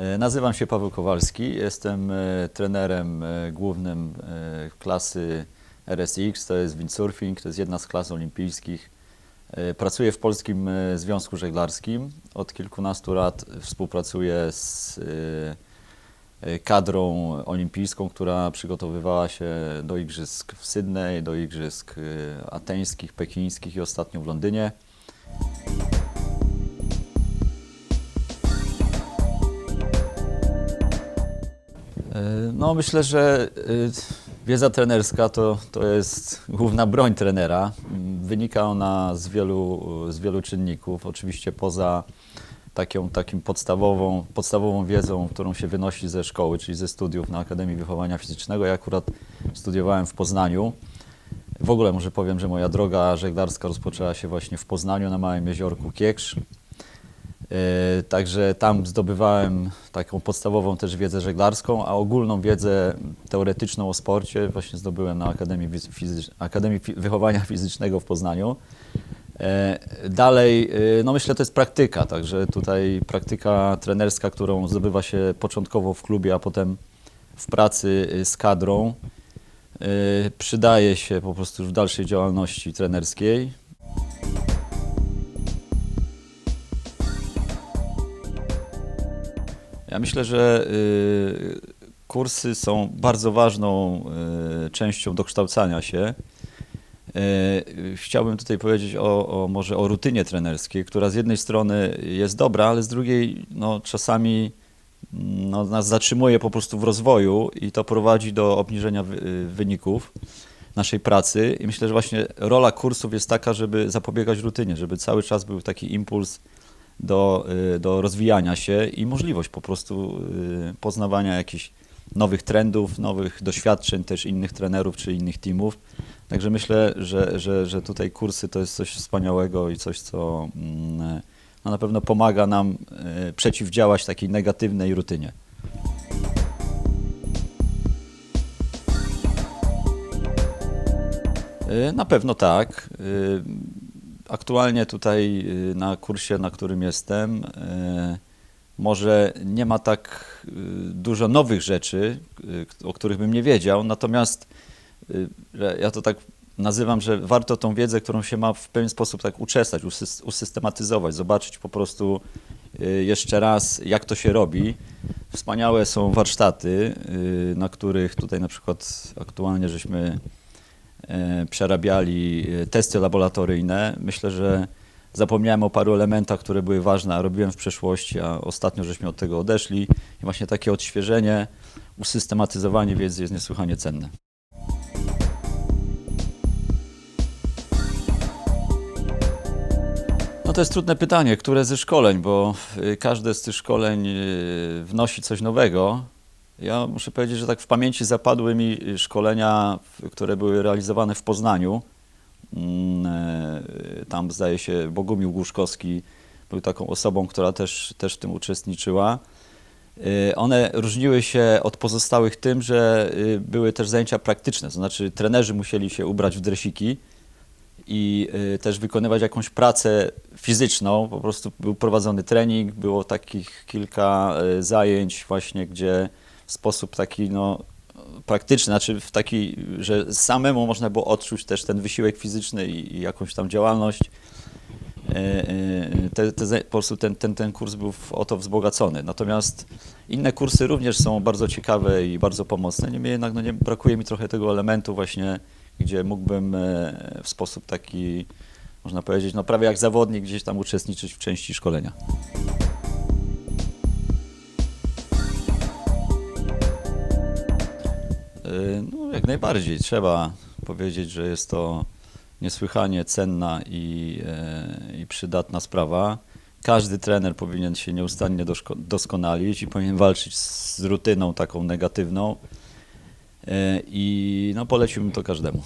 E, Nazywam się Paweł Kowalski, jestem e, trenerem e, głównym klasy RSX, to jest windsurfing, to jest jedna z klas olimpijskich. Pracuję w Polskim Związku Żeglarskim. Od kilkunastu lat współpracuję z kadrą olimpijską, która przygotowywała się do igrzysk w Sydney, do igrzysk ateńskich, pekińskich i ostatnio w Londynie. No, myślę, że y, wiedza trenerska to, to jest główna broń trenera. Wynika ona z wielu, z wielu czynników. Oczywiście poza taką, takim podstawową, podstawową wiedzą, którą się wynosi ze szkoły, czyli ze studiów na Akademii Wychowania Fizycznego. Ja akurat studiowałem w Poznaniu. W ogóle może powiem, że moja droga żeglarska rozpoczęła się właśnie w Poznaniu na Małym Jeziorku Kieksz. E, Także tam zdobywałem taką podstawową też wiedzę żeglarską, a ogólną wiedzę teoretyczną o sporcie właśnie zdobyłem na Akademii, Fizycz- Akademii Wychowania Fizycznego w Poznaniu. E, Dalej, e, no myślę, to jest praktyka, także tutaj praktyka trenerska, którą zdobywa się początkowo w klubie, a potem w pracy z kadrą, przydaje się po prostu w dalszej działalności trenerskiej. Ja myślę, że y, kursy są bardzo ważną y, częścią dokształcania się. Y, Chciałbym tutaj powiedzieć o, o może o rutynie trenerskiej, która z jednej strony jest dobra, ale z drugiej no, czasami no, nas zatrzymuje po prostu w rozwoju i to prowadzi do obniżenia wy, wyników naszej pracy. I myślę, że właśnie rola kursów jest taka, żeby zapobiegać rutynie, żeby cały czas był taki impuls do, y, do rozwijania się i możliwość po prostu y, poznawania jakichś nowych trendów, nowych doświadczeń też innych trenerów czy innych teamów. Także myślę, że, że, że tutaj kursy to jest coś wspaniałego i coś, co mm, no na pewno pomaga nam y, przeciwdziałać takiej negatywnej rutynie. Na pewno tak. Aktualnie tutaj y, na kursie, na którym jestem, y, może nie ma tak y, dużo nowych rzeczy, o których bym nie wiedział, natomiast ja to tak nazywam, że warto tą wiedzę, którą się ma w pewien sposób tak uczesać, usys- usystematyzować, zobaczyć po prostu jeszcze raz, jak to się robi. Wspaniałe są warsztaty, na których tutaj na przykład aktualnie żeśmy przerabiali e, testy laboratoryjne. Myślę, że zapomniałem o paru elementach, które były ważne, a robiłem w przeszłości, a ostatnio żeśmy od tego odeszli. I właśnie takie odświeżenie, usystematyzowanie wiedzy jest niesłychanie cenne. No to jest trudne pytanie, które ze szkoleń, bo y, każde z tych szkoleń wnosi coś nowego. Ja muszę powiedzieć, że tak w pamięci zapadły mi szkolenia, które były realizowane w Poznaniu. Mm, e, Tam zdaje się Bogumił Głuszkowski był taką osobą, która też, też w tym uczestniczyła. Y, One różniły się od pozostałych tym, że y, były też zajęcia praktyczne, to znaczy trenerzy musieli się ubrać w dresiki i też wykonywać jakąś pracę fizyczną. Po prostu był prowadzony trening, było takich kilka zajęć właśnie, gdzie w sposób taki no, praktyczny, znaczy w taki, że samemu można było odczuć też ten wysiłek fizyczny i, i jakąś tam działalność. Y, y, Te, te, po prostu ten, ten, ten kurs był o to wzbogacony. Natomiast inne kursy również są bardzo ciekawe i bardzo pomocne. Niemniej jednak no, nie, brakuje mi trochę tego elementu właśnie, gdzie mógłbym e, w sposób taki, można powiedzieć, no prawie jak zawodnik gdzieś tam uczestniczyć w części szkolenia. No, jak najbardziej. Trzeba powiedzieć, że jest to niesłychanie cenna i, e, i przydatna sprawa. Każdy trener powinien się nieustannie doskonalić i powinien walczyć z rutyną taką negatywną. E, I no, poleciłbym to każdemu.